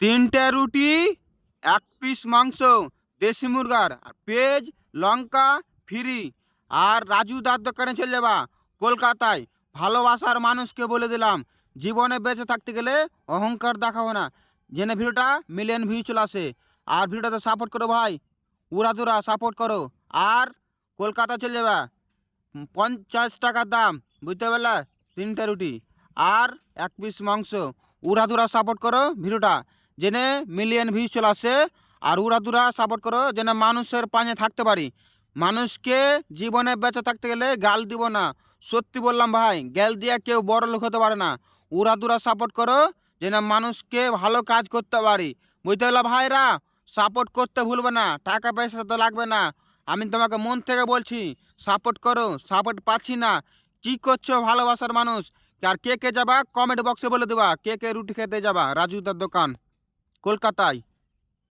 তিনটে রুটি, এক পিস মাংস, দেশি মুরগার, আর পেঁয়াজ, লঙ্কা, ফ্রি। আর রাজু দার দোকানে চলে যাবা। কলকাতায় ভালোবাসার মানুষকে বলে দিলাম, জীবনে বেঁচে থাকতে গেলে অহংকার দেখাবো না। জেনে ভিডিওটা মিলিয়ন ভিউ চলে আসে। আর ভিডিওটা সাপোর্ট করো ভাই। উড়াদুরা সাপোর্ট করো। আর কলকাতা চলে যাবা। পঞ্চাশ টাকার দাম, বুঝতে পারলা? তিনটে রুটি। আর এক পিস মাংস। উড়াদুরা সাপোর্ট করো ভিডিওটা। জেনে মিলিয়ন ভিউজ চলে আসে আর উড়াদুরা সাপোর্ট করো যেন মানুষের পাঁচে থাকতে পারি। মানুষকে জীবনে বেঁচে থাকতে গেলে গাল দিব না। সত্যি বললাম ভাই গ্যাল দিয়ে কেউ বড় লোক হতে পারে না। উড়াদুরা সাপোর্ট করো যেন মানুষকে ভালো কাজ করতে পারি। বুঝতে পারলা ভাইরা? সাপোর্ট করতে ভুলবে না, টাকা পয়সা তো লাগবে না। আমি তোমাকে মন থেকে বলছি সাপোর্ট করো সাপোর্ট পাচ্ছি না। কি করছ ভালোবাসার মানুষ? আর কে কে যাবা? কমেন্ট বক্সে বলে দেবা, কে কে রুটি খেতে যাবা? রাজুদার দোকান। কলকাতায়।